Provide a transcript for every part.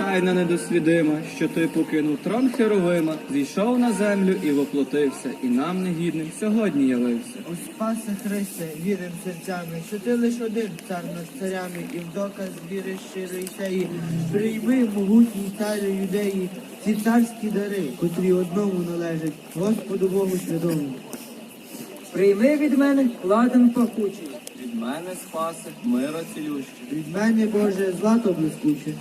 тайна недосвідима, що ти покинув трон Херовима, зійшов на землю і воплотився, і нам негідним сьогодні явився. О Спасе Христе, вірим серцями, що ти лиш один цар над царями, і в доказ віри щирої сеї. Прийми, могутній царю юдеї, ці царські дари, котрі одному належать, Господу Богу святому. Прийми від мене ладен пахучий. Від мене спаси, мира цілющий. Від мене, Боже, злато блискуче.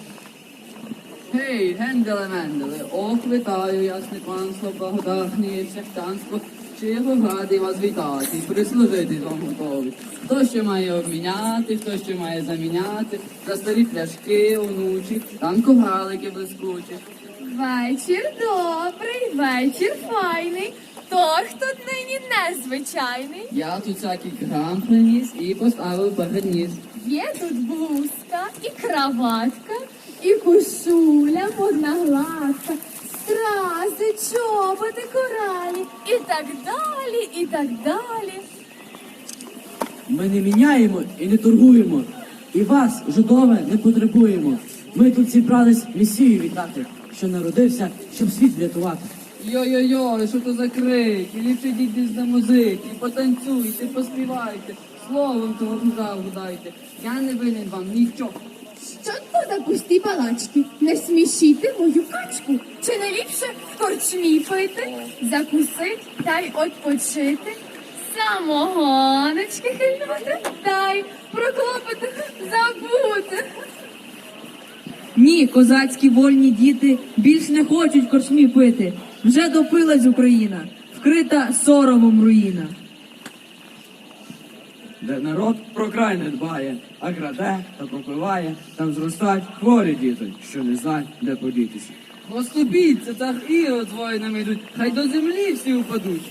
Гей, генделе менделе, ох, вітаю, ясне панство, благодатні всехтанство, чи його гадий вас вітати, прислужити вам готові. Хто що має обміняти, хто що має заміняти, за старі пляшки, онучі, там ковгалики блискучі. Вечір добрий, вечір файний. Торг тут нині незвичайний. Я тут всякий крам приніс і поставив перед ніс. Є тут блузка і краватка, і кушуля модна гладка, стрази, чоботи, коралі, і так далі, і так далі. Ми не міняємо і не торгуємо. І вас, жудове, не потребуємо. Ми тут зібрались Месію вітати, що народився, щоб світ врятувати. Йо-йо-йо, що то за крики? Ліпше йдіть десь до музики, потанцюйте, поспівайте, словом того гудайте. Я не винен вам нічого. Що то за пусті балачки? Не смішіте мою качку. Чи не ліпше в корчмі пити, закусить та й отпочити? Самогоночки хильнути та й про клопоти забути. Ні, козацькі вольні діти більш не хочуть корчмі пити. Вже допилась Україна, вкрита соромом руїна. Де народ про край не дбає, а краде та пропиває, там зростають хворі діти, що не знають, де подітися. Розступіться, так з воїнами йдуть, хай до землі всі упадуть.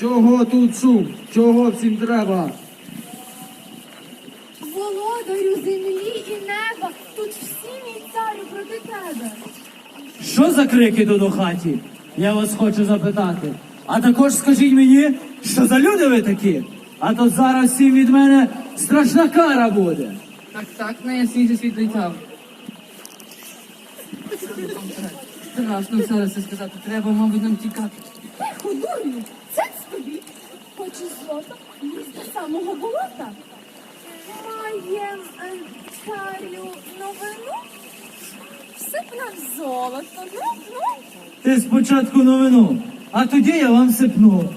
Чого тут шум? Чого всім треба? Володарю землі і неба, тут всі мій царю проти тебе. Що за крики тут у хаті? Я вас хочу запитати. А також скажіть мені, що за люди ви такі? А то зараз всім від мене страшна кара буде. Так, так, найясніше світ летяв. Страшно все це сказати, треба, мабуть, нам тікати. Тихо, дурню, це тобі. Хочеш злота, лізь до самого болота. Маєм царю новину. Всип нам золото, ну, ну. Ти спочатку новину, а тоді я вам сипну.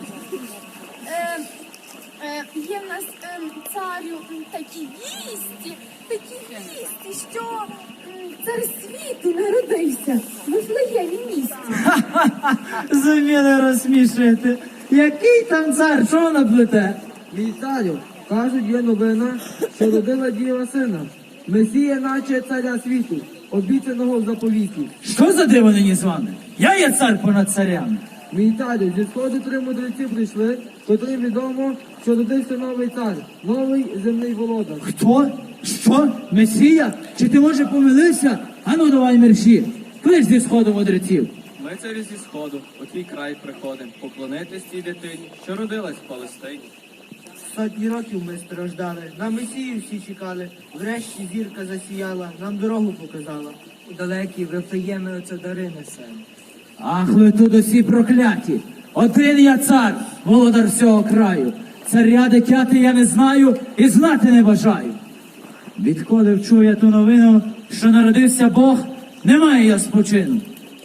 Нас ем, царю м, такі вісті, такі вісті, що м, цар світу народився в Вифлеємі місті. Зуміли розсмішити. Який там цар, що наплете? Мій царю, кажуть, є новина, що родила діва сина. Месія, наче царя світу, обіцяного в заповіті. Що за диво нині з вами? Я є цар понад царями. Мій царю, зі сходу три мудреці прийшли, котрим відомо, що родився новий цар, новий земний володар. Хто? Що? Месія? Чи ти може помилився? Ану давай мерші. Клич зі сходу мудреців. Ми царі зі сходу, у твій край приходим, поклонитись тій дитині, що родилась в Палестині. Сотні років ми страждали, на Месію всі чекали. Врешті зірка засіяла, нам дорогу показала. Далекі вифлеєми оце дари несемо. Ах, ви тут усі прокляті. Один я цар, володар всього краю. Царя дитяти я не знаю і знати не бажаю. Відколи вчув я ту новину, що народився Бог, немає я спочину.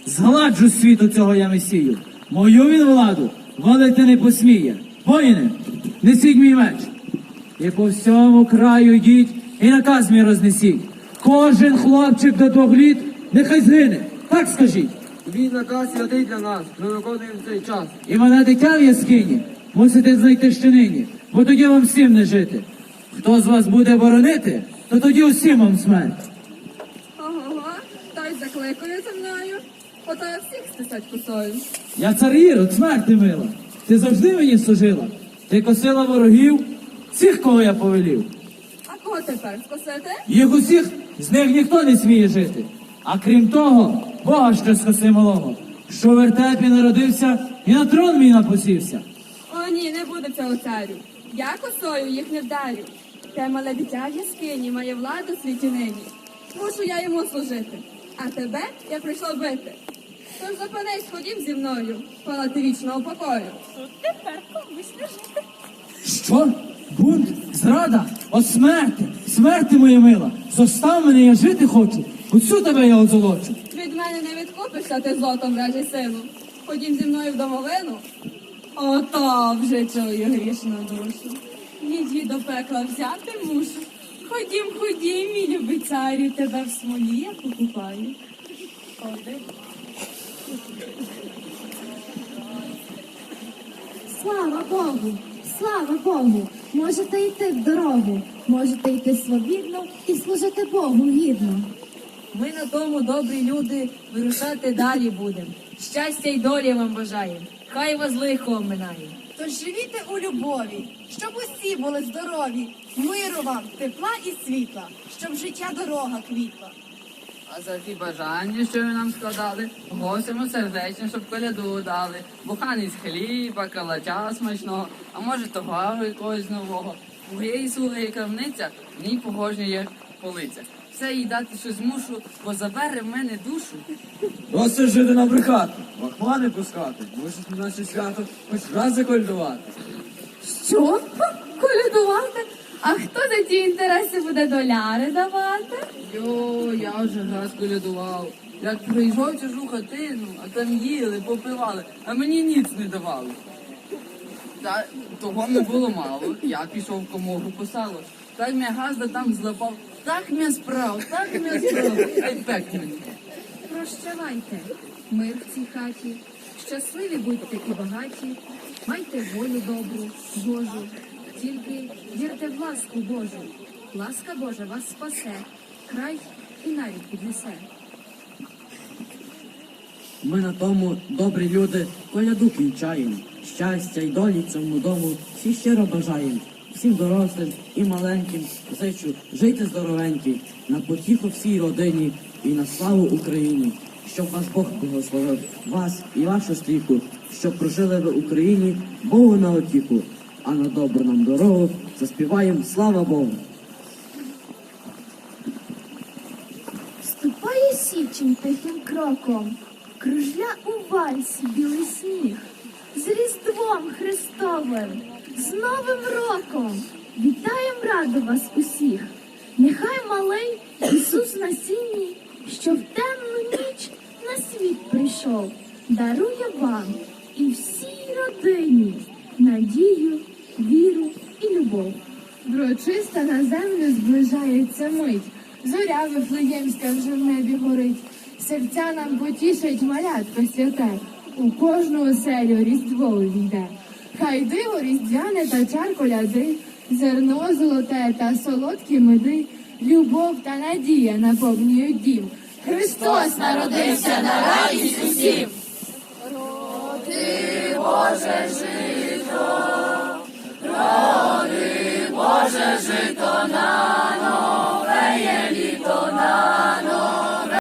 Згладжу світу цього я месію. Мою він владу валити не посміє. Воїни, несіть мій меч. І по всьому краю йдіть і наказ мій рознесіть. Кожен хлопчик до двох літ нехай згине. Так скажіть. Твій наказ святий для нас, ми виконуємо цей час. І мене дитя в яскині мусите знайти ще нині, бо тоді вам всім не жити. Хто з вас буде боронити, то тоді усім вам смерть. Ого, та й закликає за мною. Ото я всіх стисать косою. Я цар Ірод, смерть ти мила. Ти завжди мені служила. Ти косила ворогів, всіх, кого я повелів. А кого тепер скосити? Їх усіх з них ніхто не сміє жити. А крім того, Бога що скоси малого, що в вертепі народився і на трон мій напосівся. О, ні, не буде цього царю. Я косою їх не вдарю. Те мале дитя в яскині має владу світі нині. Мушу я йому служити. А тебе я прийшла бити. Тож зупинись, ходім зі мною, палати вічного покою. Тепер комусь не жити. Що? Бунт? Зрада? От смерти, смерти моя мила. Зостав мене, я жити хочу. Оцю тебе я озолочу. Мене не відкупишся ти злотом вражий сину. Ходім зі мною в домовину. Ото вже чую грішну душу. Її до пекла взяти мушу. Ходім, ходім, мій любий царю, тебе в смолі я покупаю. Ходи. Слава Богу, слава Богу, можете йти в дорогу, можете йти свобідно і служити Богу гідно. Ми на тому, добрі люди, вирушати далі будем. Щастя й долі вам бажаєм. Хай вас лихо оминає. Тож живіте у любові, щоб усі були здорові, миру вам, тепла і світла, щоб життя дорога квітла. А за ті бажання, що ви нам складали, гостимо сердечно, щоб коляду дали. Буханий з хліба, калача смачного, а може товару якогось нового. У моєї слуги крамниця, в ній погожнює полиця. Все їй дати щось мушу, бо забере в мене душу. Просто жити набрехати, махма не пускати, мусить на наше свято хоч раз закольдувати. Що? Колядувати? А хто за ті інтереси буде доляри давати? Йо, я вже раз колядував. Як прийшов чужу хатину, а там їли, попивали, а мені ніц не давали. Та того не було мало. Я пішов в комору по сало. Так м'я газда там злапав, так м'я справ, так а й. Прощавайте, мир в цій хаті, щасливі будьте і багаті, майте волю добру, Божу, тільки вірте в ласку Божу. Ласка Божа вас спасе, край і навіть піднесе. Ми на тому, добрі люди, коляду кінчаємо. Щастя й долі цьому дому всі щиро бажаємо. Всім дорослим і маленьким зичу жити здоровенькі, на потіху всій родині і на славу Україні. Щоб вас Бог благословив, вас і вашу стріху, щоб прожили ви Україні, Богу на отіху, а на добру нам дорогу заспіваємо слава Богу. Ступає січень тихим кроком, кружля у вальсі білий сніг, з Різдвом Христовим, з Новим роком, вітаєм радо вас усіх. Нехай малий Ісус на сіні, що в темну ніч на світ прийшов, дарує вам і всій родині надію, віру і любов. Врочиста на землю зближається мить. Зоря Вифлеємська вже в небі горить. Серця нам потішать малятко святе. У кожну оселю різдво увійде. Хай диво різдвяне та чар коляди, зерно золоте та солодкі меди, любов та надія наповнюють дім. Христос народився на радість усім. Роди, Боже жито, роди, Боже жито нам.